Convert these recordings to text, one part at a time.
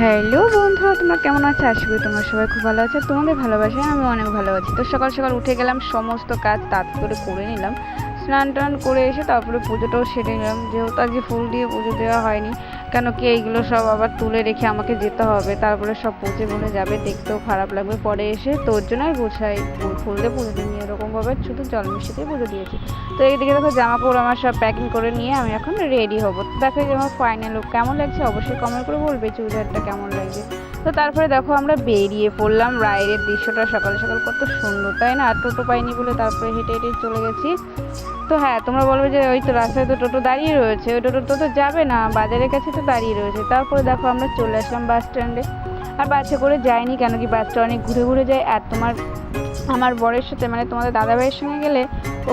Hello বন্ধুরা, তোমরা কেমন আছো? আশা করি তোমরা সবাই খুব ভালো আছো। তোমাদের ভালোবাসায় আমি অনেক ভালো আছি। তো সকাল সকাল উঠে গেলাম, সমস্ত কাজ তাড়াতাড়ি করে করে নিলাম। স্নান টান করে এসে তারপরে পুজোটাও সেরে নিলাম। যেহেতু আজকে ফুল দিয়ে পুজো দেওয়া হয়নি কেন কি এইগুলো সব আবার তুলে রেখে আমাকে যেতে হবে? তারপরে সব পচে বনে যাবে, দেখতেও খারাপ লাগবে। পরে এসে তোর জন্য আমি গোছাই দিয়ে পুজো দিই। এরকমভাবে শুধু জল মিশিয়ে দিয়ে পুজো দিয়েছি। তো এইদিকে দেখো জামা কাপড় আমার সব প্যাকিং করে নিয়ে আমি এখন রেডি হব। দেখো যে আমার ফাইনাল লুক কেমন লাগছে? অবশ্যই কমেন্ট করে বলবে চুড়িদারটা কেমন লাগছে। তো তারপরে দেখো আমরা বেরিয়ে পড়লাম। রায়ের দৃশ্যটা সকাল সকাল কত সুন্দর, তাই না? আর টোটো পাইনি বলে তারপরে হেঁটে হেঁটে চলে গেছি। তো হ্যাঁ তোমরা বলবে যে ওই তো রাস্তায় তো টোটো দাঁড়িয়ে রয়েছে, ওই টোটো তো যাবে না, বাজারের কাছে তো দাঁড়িয়ে রয়েছে। তারপরে দেখো আমরা চলে আসলাম বাস স্ট্যান্ডে আর বাসে করে যাইনি কেন কি বাসটা অনেক ঘুরে ঘুরে যায়, আর তোমার আমার বরের সাথে মানে তোমাদের দাদা ভাইয়ের সঙ্গে গেলে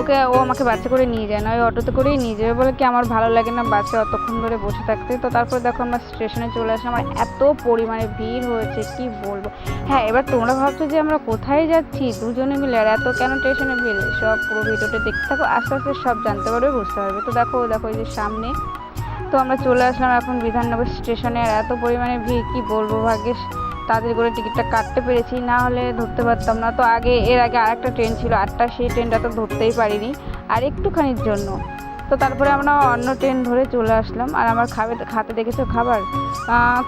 ওকে ও আমাকে বাসে করে নিয়ে যায় না ওই অটোতে করেই নিয়ে যাবে বলে কি আমার ভালো লাগে না বাসে অতক্ষণ ধরে বসে থাকতে? তো তারপর দেখো আমরা স্টেশনে চলে আসলাম আমার এত পরিমাণে ভিড় হয়েছে, কি বলব? হ্যাঁ এবার তোমরা ভাবছ যে আমরা কোথায় যাচ্ছি? দুজনে মিলে, আর এত কেন স্টেশনে ভিড়? সব পুরো ভিডিওটা দেখতে থাকো, আস্তে আস্তে সব জানতে পারবে, বুঝতে পারবে। তো দেখো দেখো এই যে সামনে। তো আমরা চলে আসলাম এখন বিধাননগর স্টেশনে, আর এত পরিমাণে ভিড়, কি বলব ভাগ্যেস? তাদের করে টিকিটটা কাটতে পেরেছি, না হলে ধরতে পারতাম না। তো আগে, এর আগে আরেকটা ট্রেন ছিল, আটটা, সেই ট্রেনটা তো ধরতেই পারিনি। আর একটুখানির জন্য। তো তারপরে আমরা অন্য ট্রেন ধরে চলে আসলাম। আর আমার খাবে, খাতে দেখেছ খাবার?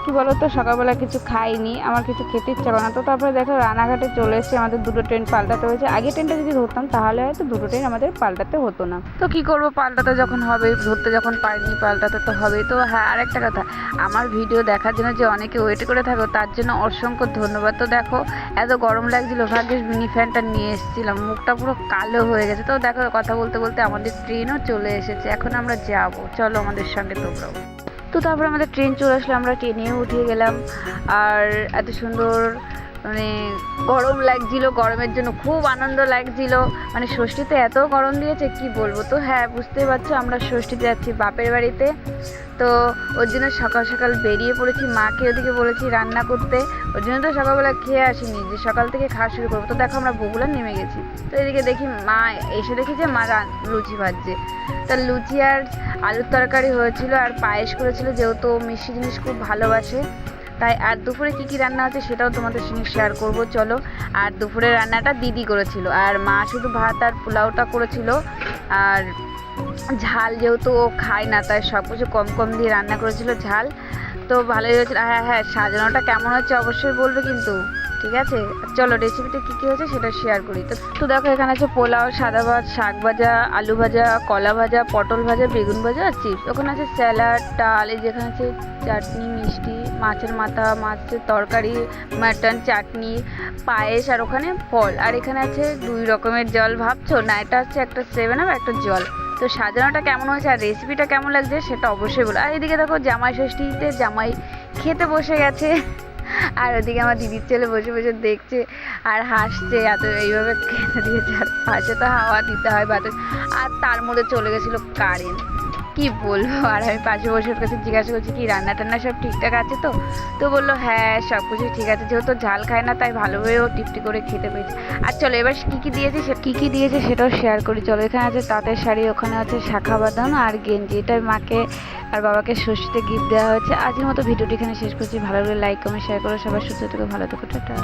কি বলো তো সকালবেলা কিছু খাইনি, আমার কিছু খেতে ইচ্ছা করে না। তো তারপরে দেখো, রানাঘাটে চলে এসেছে আমাদের দুটো ট্রেন পাল্টাতে হয়েছে। আগে ট্রেনটা যদি ধরতাম, তাহলে হয়তো দুটো ট্রেন আমাদের পাল্টাতে হতো না। তো কি করব? পাল্টাতে যখন হবে, ধরতে যখন পারিনি, পাল্টাতে তো হবেই। তো হ্যাঁ আরেকটা কথা, আমার ভিডিও দেখার জন্য যে অনেকে ওয়েট করে থাকো, তার জন্য অসংখ্য ধন্যবাদ। তো দেখো, এত গরম লাগছিল, ভাগ্যেস মিনি ফ্যানটা নিয়ে এসেছিলাম। মুখটা পুরো কালো হয়ে গেছে। তো দেখো, কথা বলতে বলতে আমাদের ট্রেনও চলে এসেছে। এখন আমরা যাব। চলো আমাদের সঙ্গে তোমরাও। তো তারপর আমাদের ট্রেন চলে আসলে, আমরা ট্রেনে উঠে গেলাম। আর এত সুন্দর মানে গরম লাগছিল, গরমের জন্য খুব আনন্দ লাগছিল। মানে ষষ্ঠীতে এত গরম দিয়েছে, কি বলব? তো হ্যাঁ বুঝতেই পারছ, আমরা ষষ্ঠীতে যাচ্ছি বাপের বাড়িতে। তো ওর জন্য সকাল সকাল বেরিয়ে পড়েছি, মাকে ওদিকে বলেছি রান্না করতে। ওর জন্য তো সকালবেলা খেয়ে আসিনি, যে সকাল থেকে খাওয়া শুরু করব। তো দেখো আমরা বগুলা নেমে গেছি। তো এদিকে দেখি মা, এসে দেখি যে মা লুচি ভাজছে। তা লুচি আর আলুর তরকারি হয়েছিল আর পায়েস করেছিল, যেহেতু মিষ্টি জিনিস খুব ভালোবাসে। তাই আর দুপুরে কি কি রান্না আছে সেটাও তোমাদের সঙ্গে শেয়ার করব। চলো, আর দুপুরে রান্নাটা দিদি করেছিল। আর মা শুধু ভাত আর পোলাওটা করেছিল। আর ঝাল যেহেতু ও খায় না, তাই সব কিছু কম কম দিয়ে রান্না করেছিল ঝাল। তো ভালোই হয়েছিল। হ্যাঁ হ্যাঁ সাজানোটা কেমন হচ্ছে অবশ্যই বলবে কিন্তু। ঠিক আছে? চলো রেসিপিতে কী কী হয়েছে সেটা শেয়ার করি। তো তো দেখো এখানে আছে পোলাও, সাদা ভাত, শাক ভাজা, আলু ভাজা, কলা ভাজা, পটল ভাজা, বেগুন ভাজা আর চিপস ওখানে আছে স্যালাড ডাল, এই যেখানে আছে চাটনি, মিষ্টি, মাছের মাথা, মাছের তরকারি মাটন চাটনি, পায়েস আর ওখানে ফল। আর এখানে আছে দুই রকমের জল, ভাবছ? না, এটা হচ্ছে একটা সেভেন আপ একটা জল। তো সাজানোটা কেমন হয়েছে আর রেসিপিটা কেমন লাগছে সেটা অবশ্যই বলো। আর এদিকে দেখো জামাই ষষ্ঠীতে জামাই খেতে বসে গেছে। আর ওদিকে আমার দিদির ছেলে বসে বসে দেখছে আর হাসছে, এত এইভাবে কেন দিয়েছে? আর পাশে তো হাওয়া দিতে হয় বাতাস। আর তার মধ্যে চলে গেছিল কারেন্ট কি বলব? আর আমি পাশে বসে ওর কাছে জিজ্ঞাসা করছি, কি রান্না টান্না সব ঠিকঠাক আছে তো? তো বলল হ্যাঁ সব কিছু ঠিক আছে। যেহেতু ঝাল খায় না, তাই ভালোভাবে ও টিপটি করে খেতে পেয়েছে। আর চলো, এবার কী কী দিয়েছে সে কী কী দিয়েছে সেটাও শেয়ার করি। চলো, এখানে আছে তাঁতের শাড়ি, ওখানে আছে শাখা বাঁধানো আর গেঞ্জি। এটা মাকে আর বাবাকে ষষ্ঠীতে গিফট দেওয়া হয়েছে। আজকের মতো ভিডিওটি এখানে শেষ করছি। ভালো লাগলে লাইক কমেন্ট শেয়ার করো। সবার সুস্থ থেকে, ভালো থেকো, টাটা।